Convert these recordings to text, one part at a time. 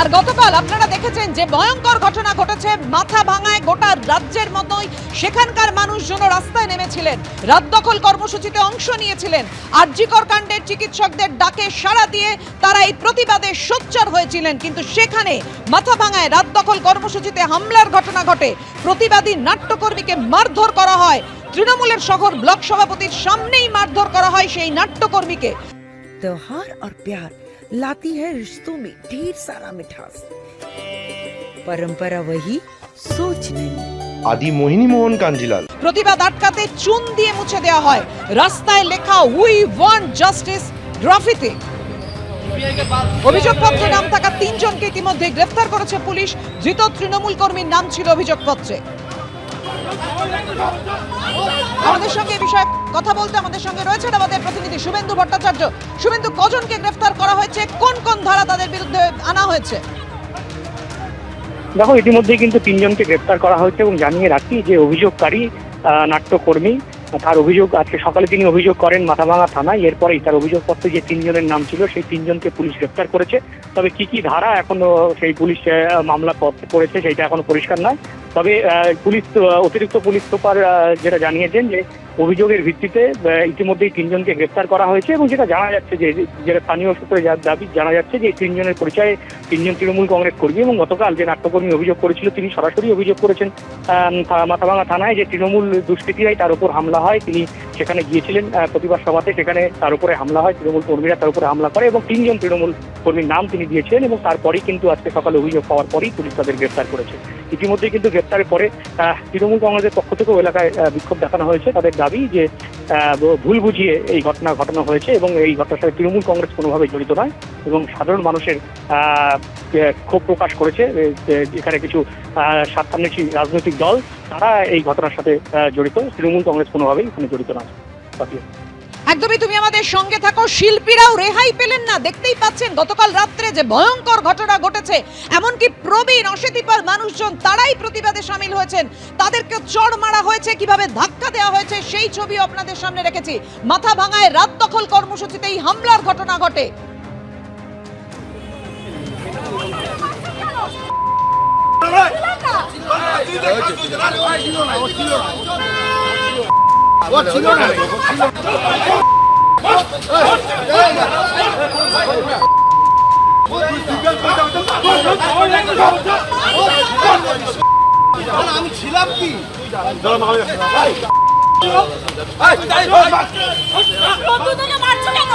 আর গতকাল আপনারা দেখেছেন যে ভয়ঙ্কর ঘটনা ঘটেছে মাথা ভাঙায় গোটা রাজ্যের মতোই সেখানকার মানুষজন রাস্তায় নেমেছিলেন রাত দখল কর্মসূচিতে অংশ নিয়েছিলেন আরজিকর কাণ্ডের চিকিৎসকদের ডাকে সাড়া দিয়ে তারা এই প্রতিবাদে সোচ্চার হয়েছিলেন কিন্তু সেখানে মাথা ভাঙায় রাত দখল কর্মসূচিতে হামলার ঘটনা ঘটে প্রতিবাদী নাট্যকর্মীকে মারধর করা হয় তৃণমূলের শহর ব্লক সভাপতির সামনেই মারধর করা হয় সেই নাট্যকর্মীকে त्योहार और प्यार लाती है रिश्तों में ढेर सारा मिठास परंपरा वही सोच नहीं আদি মোহিনী মোহন কাঞ্জিলাল প্রতিবাদ আটকাতে চুন দিয়ে মুছে দেওয়া হয় রাস্তায় লেখা উই ওয়ান্ট জাস্টিস গ্রাফিতে অভিযোগপত্রে নাম থাকা তিনজনকে ইতিমধ্যে গ্রেফতার করেছে পুলিশ ধৃত তৃণমূল কর্মীর নাম ছিল অভিযোগপত্রে আমাদের সঙ্গে এই বিষয়ে কথা বলতে আমাদের সঙ্গে রয়েছেন আমাদের প্রতিনিধি শুভেন্দু ভট্টাচার্য। শুভেন্দু, কজনকে গ্রেফতার করা হয়েছে? কোন কোন ধারা তাদের বিরুদ্ধে আনা হয়েছে? দেখো ইতিমধ্যে কিন্তু তিনজনকে গ্রেপ্তার করা হয়েছে এবং জানিয়ে রাখি যে অভিযোগকারী নাট্যকর্মী, তার অভিযোগ আজকে সকালে তিনি অভিযোগ করেন মাথাভাঙা থানায়। এরপরেই তার অভিযোগপত্রে যে তিনজনের নাম ছিল, সেই তিনজনকে পুলিশ গ্রেপ্তার করেছে। তবে কি কি ধারা এখনও সেই পুলিশ মামলা করেছে সেটা এখনও পরিষ্কার নয়। তবে পুলিশ, অতিরিক্ত পুলিশ সুপার যেটা জানিয়েছেন যে অভিযোগের ভিত্তিতে ইতিমধ্যেই তিনজনকে গ্রেপ্তার করা হয়েছে এবং যেটা জানা যাচ্ছে যে, যেটা স্থানীয় সূত্রে দাবি জানা যাচ্ছে যে তিনজনের পরিচয়ে তিনজন তৃণমূল কংগ্রেস কর্মী এবং গতকাল যে নাট্যকর্মী অভিযোগ করেছিল, তিনি সরাসরি অভিযোগ করেছেন মাথাভাঙা থানায় যে তৃণমূল দুষ্কৃতীরাই তার উপর হামলা হয়। তিনি সেখানে গিয়েছিলেন প্রতিবাদ সভাতে, সেখানে তার উপরে হামলা হয়, তৃণমূল কর্মীরা তার উপরে হামলা করে এবং তিনজন তৃণমূল কর্মীর নাম তিনি দিয়েছিলেন এবং তারপরেই কিন্তু আজকে সকালে অভিযোগ পাওয়ার পরেই পুলিশ তাদের গ্রেফতার করেছে। ইতিমধ্যে কিন্তু গ্রেপ্তারের পরে তৃণমূল কংগ্রেসের পক্ষ থেকেও এলাকায় বিক্ষোভ দেখানো হয়েছে। তাদের দাবি যে ভুল বুঝিয়ে এই ঘটনা, ঘটানো হয়েছে এবং এই ঘটনার সাথে তৃণমূল কংগ্রেস কোনোভাবে জড়িত নয় এবং সাধারণ মানুষের ক্ষোভ প্রকাশ করেছে এখানে কিছু স্বার্থান্বেষী রাজনৈতিক দল, তারা এই ঘটনার সাথে জড়িত। তৃণমূল কংগ্রেস কোনোভাবেই এখানে জড়িত নয়। একদমই তুমি আমাদের সঙ্গে থাকো শিল্পীরাও রেহাই পেলেন না দেখতেই পাচ্ছেন গতকাল রাত্রে যে ভয়ঙ্কর ঘটনা ঘটেছে এমনকি প্রবীণ অশীতিপাল মানুষজন তারাই প্রতিবাদে সামিল হয়েছেন তাদেরকে চড় মারা হয়েছে কীভাবে ধাক্কা দেওয়া হয়েছে সেই ছবি আপনাদের সামনে রেখেছি মাথা ভাঙায় রাত দখল কর্মসূচিতে এই হামলার ঘটনা ঘটে আমি ছিলাম কি মারছো কেন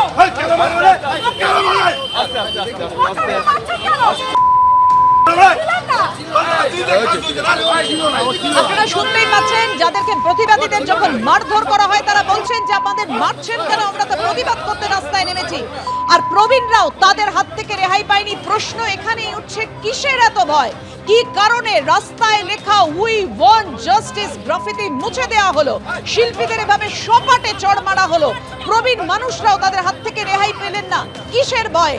আপনারা শুনতেই পাচ্ছেন, যাদেরকে প্রতিবাদীদের যখন মারধর করা হয়, তারা বলছেন যে আমাদের মারছেন কেন? আমরা তো প্রতিবাদ করতে রাস্তায় নেমেছি। আর প্রবীণরাও তাদের হাত থেকে রেহাই পায়নি। প্রশ্ন এখানেই উঠছে, কিসের এত ভয়? কি কারণে রাস্তায় লেখা উই ওয়ান্ট জাস্টিস গ্রাফিতি মুছে দেওয়া হলো? শিল্পীদের এভাবে সপাটে চড় মারা হলো? প্রবীণ মানুষরাও তাদের হাত থেকে রেহাই পেলেন না। কিসের ভয়?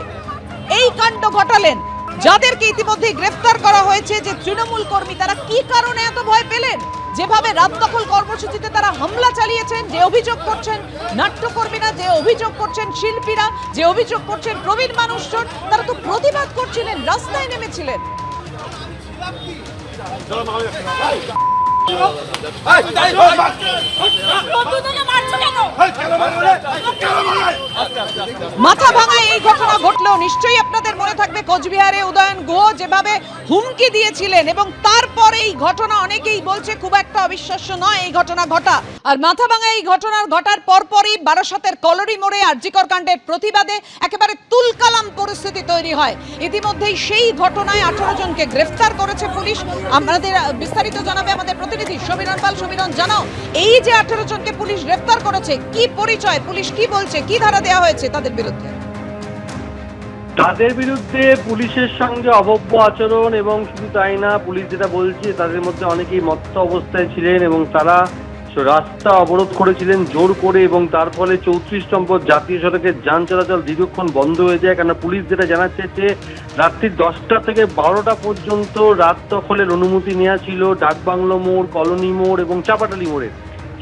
এই কাণ্ড ঘটালেন যাদেরকে ইতিমধ্যে গ্রেফতার করা হয়েছে যে তৃণমূল কর্মী, তারা কি কারণে এত ভয় পেলেন? যেভাবে রাত দখল কর্মসূচিতে তারা হামলা চালিয়েছেন, যে অভিযোগ করছেন নাট্যকর্মীরা, যে অভিযোগ করছেন শিল্পীরা, যে অভিযোগ করছেন প্রবীণ মানুষজন, তারা তো প্রতিবাদ করছিলেন, রাস্তায় নেমেছিলেন। মাথা ভাঙা এই ঘটলেও নিশ্চয়ই আপনাদের মনে থাকবে কোচবিহারে উদয়ন গুহ যেভাবে হুমকি দিয়েছিলেন এবং তারপরে এই ঘটনা অনেকেই বলছে খুব একটা অবিশ্বাস্য নয় এই ঘটনা ঘটা। আর মাথা ভাঙা এই ঘটনার ঘটার পরপরই বারাসতের কলরি মোড়ে আরজিকর কাণ্ডের প্রতিবাদে একেবারে তুলকালাম পরিস্থিতি তৈরি হয়। ইতিমধ্যেই সেই ঘটনায় আঠারো জনকে গ্রেফতার করেছে পুলিশ। আমাদের বিস্তারিত জানাবে আমাদের প্রতিনিধি সমীরণ পাল। সমীরণ, জানাও, এই যে আঠারো জনকে পুলিশ গ্রেফতার করেছে, কি পরিচয়, পুলিশ কি বলছে, কি ধারা দেওয়া হয়েছে তাদের বিরুদ্ধে? তাদের বিরুদ্ধে পুলিশের সঙ্গে অভব্য আচরণ এবং শুধু তাই না, পুলিশ যেটা বলছে, তাদের মধ্যে অনেকেই মত্ত অবস্থায় ছিলেন এবং তারা রাস্তা অবরোধ করেছিলেন জোর করে এবং তার ফলে চৌত্রিশ নম্বর জাতীয় সড়কের যান চলাচল দীর্ঘক্ষণ বন্ধ হয়ে যায়। কেন পুলিশ যেটা জানাচ্ছে যে, রাত্রি দশটা থেকে বারোটা পর্যন্ত রাত দখলের অনুমতি নেওয়া ছিল। ডাকবাংলো মোড়, কলোনি মোড় এবং চাপাটালি মোড়ে।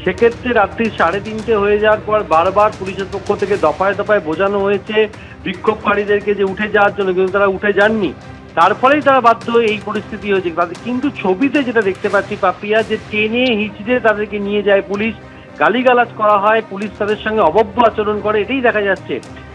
সেক্ষেত্রে রাত্রি সাড়ে তিনটে হয়ে যাওয়ার পর বারবার পুলিশের পক্ষ থেকে দফায় দফায় বোঝানো হয়েছে বিক্ষোভকারীদেরকে যে উঠে যাওয়ার জন্য কিন্তু তারা উঠে যাননি। তার ফলেই তারা বাধ্য হয়ে এই পরিস্থিতি হয়েছে। তাদের কিন্তু ছবিতে যেটা দেখতে পাচ্ছি পাপিয়া যে টেনে হিচড়ে তাদেরকে নিয়ে যায় পুলিশ গালিগালাজ করা হয় পুলিশ তাদের সঙ্গে অবব্য আচরণ করে এটাই দেখা যাচ্ছে।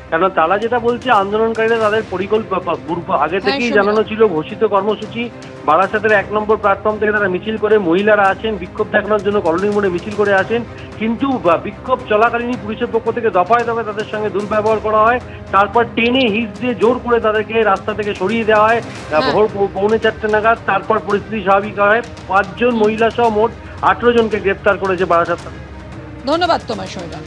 কারণ তারা যেটা বলছে আন্দোলনকারীরা তাদের পরিকল্পনা পূর্ব- আগে থেকেই জানানো ছিল ঘোষিত কর্মসূচি বারাসাতের এক নম্বর প্ল্যাটফর্ম থেকে তারা মিছিল করে মহিলারা আছেন বিক্ষোভ দেখানোর জন্য কলোনি মোড়ে মিছিল করে আসেন। কিন্তু বিক্ষোভ চলাকালীনই পুলিশের পক্ষ থেকে দফায় দফায় তাদের সঙ্গে দুর্ব্যবহার করা হয়। তারপর টেনে হিস দিয়ে জোর করে তাদেরকে রাস্তা থেকে সরিয়ে দেওয়া হয়। হ্যাঁ। ভোর পৌনে চারটে নাগাদ তারপর পরিস্থিতি স্বাভাবিক হয়। পাঁচজন মহিলা সহ মোট আঠেরো জনকে গ্রেপ্তার করেছে বারাসাত ধন্যবাদ তোমায় শৈবাল